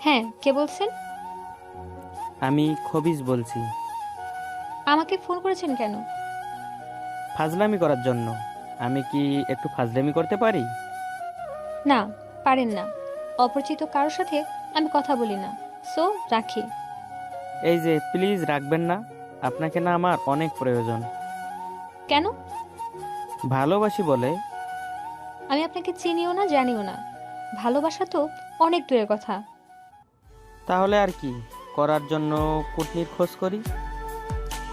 হ্যাঁ কে বলছেন? আমি খবিজ বলছি। আমাকে ফোন করেছেন কেন? ফাজলামি করার জন্য। আমি কি একটু ফাজলামি করতে পারি? না পারেন না। অপরিচিত কারোর সাথে আমি কথা বলি না। সো রাখি। এই যে প্লিজ রাখবেন না। আপনাকে না আমার অনেক প্রয়োজন। কেন? ভালোবাসি বলে। আমি আপনাকে চিনিও না জানিও না। ভালোবাসা তো অনেক দূরের কথা। তাহলে আর কি? করার জন্য কুটনির খোঁজ করি।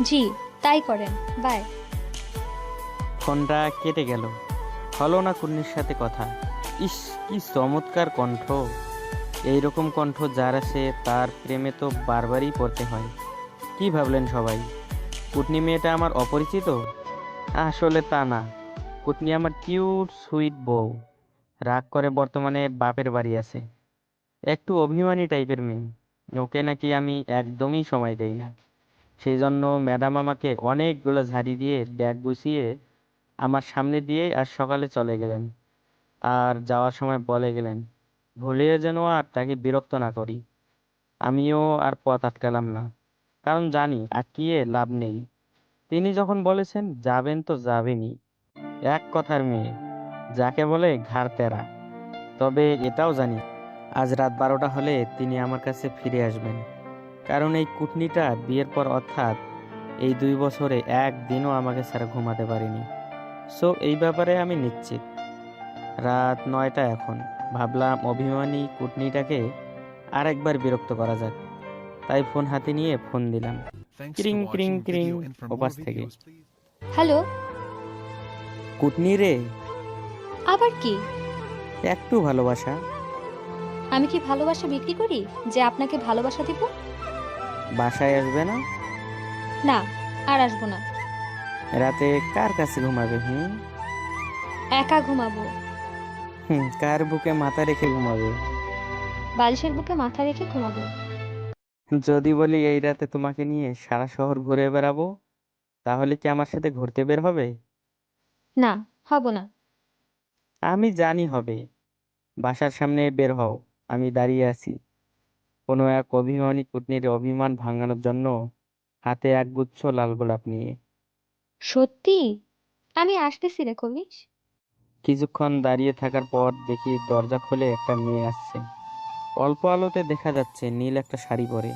জি তাই করেন। বাই। ফোনটা কেটে গেল। হলো না কুটনির সাথে কথা? ইস কি চমৎকার কণ্ঠ। এইরকম কণ্ঠ যার আছে তার প্রেমে তো বারবারই পড়তে হয়। কি ভাবলেন সবাই? কুটনি মেয়েটা আমার অপরিচিত? আসলে তা না। কুটনি আমার কিউট সুইট বউ। রাগ করে বর্তমানে বাপের বাড়ি আছে। একটু অভিমানী টাইপের মেয়ে। ওকে নাকি আমি একদমই সময় দেই না। সেই জন্য ম্যাডাম আমাকে অনেকগুলো ঝাড়ি দিয়ে, ব্যাগ গুছিয়ে আমার সামনে দিয়ে আর সকালে চলে গেলেন। আর যাওয়ার সময় বলে গেলেন ভুলিয়ে যেন আর তাকে বিরক্ত না করি। আমিও আর পথ আটকালাম না। কারণ জানি আটকিয়ে লাভ নেই। তিনি যখন বলেছেন, যাবেন তো যাবেনই। এক কথার মেয়ে, যাকে বলে ঘাড় তেরা তবে এটাও জানি আজ রাত বারোটা হলে তিনি আমার কাছে ফিরে আসবেন। কারণ এই কুটনিটা বিয়ের পর অর্থাৎ এই দুই বছরে একদিনও আমাকে ছাড়া ঘুমাতে পারিনি। সো এই ব্যাপারে আমি নিশ্চিত। রাত নয়টা এখন। ভাবলাম অভিমানী কুটনিটাকে আরেকবার বিরক্ত করা যাক। তাই ফোন হাতে নিয়ে ফোন দিলাম। ক্রিং ক্রিং ক্রিং ওপাশ থেকে। হ্যালো? কুটনি রে। আবার কি? একটু ভালোবাসা। আমি কি ভালোবাসা বিক্রি করি? যে আপনাকে ভালোবাসা দিব? বাসায় আসবে না? না আর আসব না। রাতে কার কাছে ঘুমাবে হুম? একা ঘুমাবো। হুম কার বুকে মাথা রেখে ঘুমাবে? বালিশের বুকে মাথা রেখে ঘুমাবো। যদি বলি এই রাতে তোমাকে নিয়ে সারা শহর ঘুরে বেড়াবো তাহলে কি আমার সাথে ঘুরতে বের হবে? না হব না। আমি জানি হবে। বাসার সামনে বের হও। আমি দাঁড়িয়ে আছি। কোনো এক অভিমানী কুটনির অভিমান ভাঙানোর জন্য হাতে এক গুচ্ছ লাল গোলাপ নিয়ে। সত্যি? আমি আসতেছি রে কবিশ। কিছুক্ষণ দাঁড়িয়ে থাকার পর দেখি দরজা খুলে একটা মেয়ে আসছে। অল্প আলোতে দেখা যাচ্ছে নীল একটা শাড়ি পরে।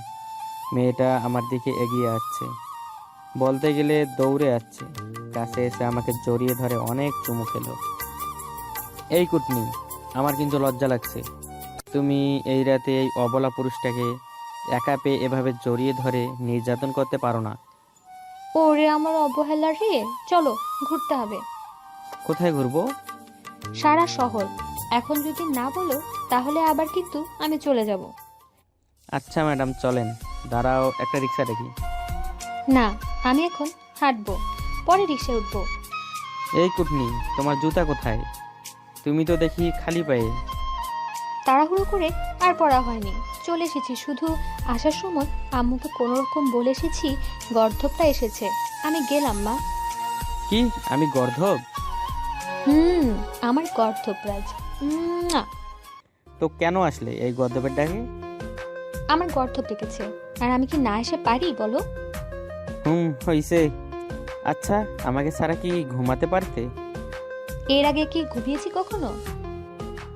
মেয়েটা আমার দিকে এগিয়ে আসছে। বলতে গেলে দৌড়ে আসছে। কাছে এসে আমাকে জড়িয়ে ধরে অনেক চুমু খেলো। এই কুটনি আমার কিন্তু লজ্জা লাগছে। তুমি এই রাতে এই অবলা পুরুষটাকে একা পেয়ে এভাবে জড়িয়ে ধরে নির্যাতন করতে পারো না। ওরে আমার অবহেলা রে। চলো ঘুরতে হবে। কোথায় ঘুরবো? সারা শহর। এখন যদি না বলো তাহলে আবার কিন্তু আমি চলে যাব। আচ্ছা ম্যাডাম চলেন। দাঁড়াও একটা রিক্সা দেখি। না আমি এখন হাঁটবো। পরে রিক্সায় উঠবো। এই কুটনি তোমার জুতা কোথায়? তুমি তো দেখি খালি পায়ে। তাড়াহুড়ো করে আর পড়া হয়নি। চলে এসেছি শুধু আসার সময় আম্মুকে কোনো রকম বলে এসেছি গর্ধবটা এসেছে। আমি গেলাম মা। কি? আমি গর্ধব? হুম আমার গর্ধব রাজ। উম, না তো কেন আসলে এই গর্ধবের ডাকে? আমার গর্ধব ডেকেছে। আর আমি কি না এসে পারি বলো? হুম হইছে। আচ্ছা আমাকে ছাড়া কি ঘুমাতে পারতে? এর আগে কি ঘুমিয়েছি কখনো?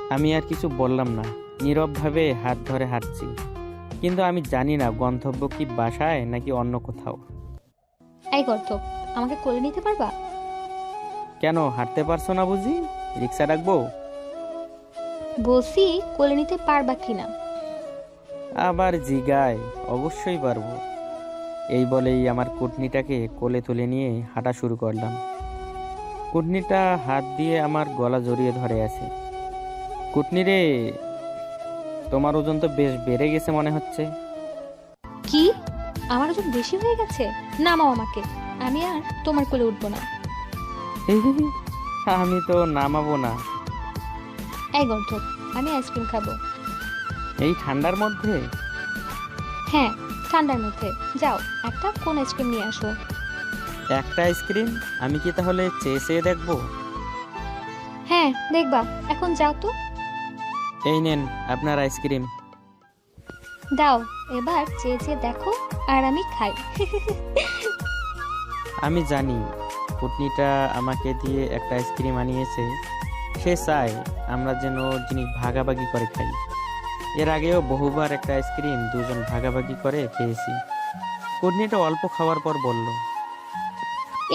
আমি আর কিছু বললাম না। নীরবভাবে হাত ধরে হাঁটছি। কিন্তু আমি জানি না গন্তব্য কি বাসায় নাকি অন্য কোথাও। এই গর্ধব আমাকে কোলে নিতে পারবা? কেন হাঁটতে পারছ না বুঝি? রিক্সা ডাকবো? বলছি কোলে নিতে পারবা কিনা? আবার জিগায় অবশ্যই পারব। এই বলেই আমার কুটনিটাকে কোলে তুলে নিয়ে হাঁটা শুরু করলাম। কুটনিটা হাত দিয়ে আমার গলা জড়িয়ে ধরে আছে। কুটনি রে তোমার ওজন তো বেশ বেড়ে গেছে মনে হচ্ছে। কি? আমার ওজন বেশি হয়ে গেছে? নামাও আমাকে আমি আর তোমার কোলে উঠবো না। আমি তো নামাবো না। এই গর্ধব আমি আইসক্রিম খাব। এই ঠান্ডার মধ্যে? হ্যাঁ ঠান্ডার মধ্যে। যাও একটা কোন আইসক্রিম নিয়ে আসো। একটা আইসক্রিম? আমি কি তাহলে চেয়ে চেয়ে দেখব? হ্যাঁ দেখবা এখন যাও তো। এই নেন আপনার আইসক্রিম। দাও এবার চেয়ে চেয়ে দেখো আর আমি খাই। আমি জানি কুটনিটা আমাকে দিয়ে একটা আইসক্রিম আনিয়েছে সে চায় আমরা যেন জিনিস ভাগাভাগি করে খাই। এর আগেও বহুবার একটা আইসক্রিম দুজন ভাগাভাগি করে খেয়েছি। কুটনিটা অল্প খাওয়ার পর বলল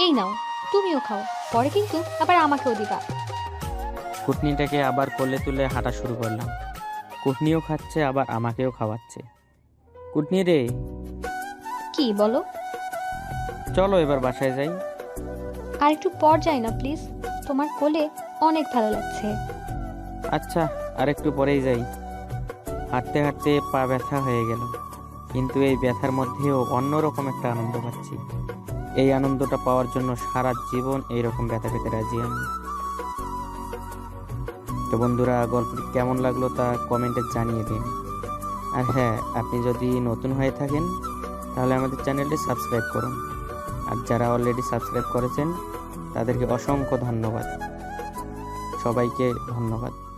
এই নাও তুমিও খাও পরে কিন্তু আবার আমাকেও দিবা। কুটনিটাকে আবার কোলে তুলে হাঁটা শুরু করলাম। কুটনিও খাচ্ছে আবার আমাকেও খাওয়াচ্ছে। কুটনি রে। কি বলো? চলো এবার বাসায় যাই। আর একটু পর যাই না প্লিজ তোমার কোলে অনেক ভালো লাগছে। আচ্ছা আর একটু পরেই যাই। হাঁটতে হাঁটতে পা ব্যথা হয়ে গেল। কিন্তু এই ব্যথার মধ্যেও অন্যরকম একটা আনন্দ পাচ্ছি। এই আনন্দটা পাওয়ার জন্য সারা জীবন এইরকম ব্যথা পেতে রাজি আমি। তো বন্ধুরা, গল্পটি কেমন লাগল তা কমেন্টে জানিয়ে দিন। আর হ্যাঁ আপনি যদি নতুন হয়ে থাকেন, তাহলে আমাদের চ্যানেলটি সাবস্ক্রাইব করুন। আর যারা অলরেডি সাবস্ক্রাইব করেছেন, তাদেরকে অসংখ্য ধন্যবাদ। সবাইকে ধন্যবাদ।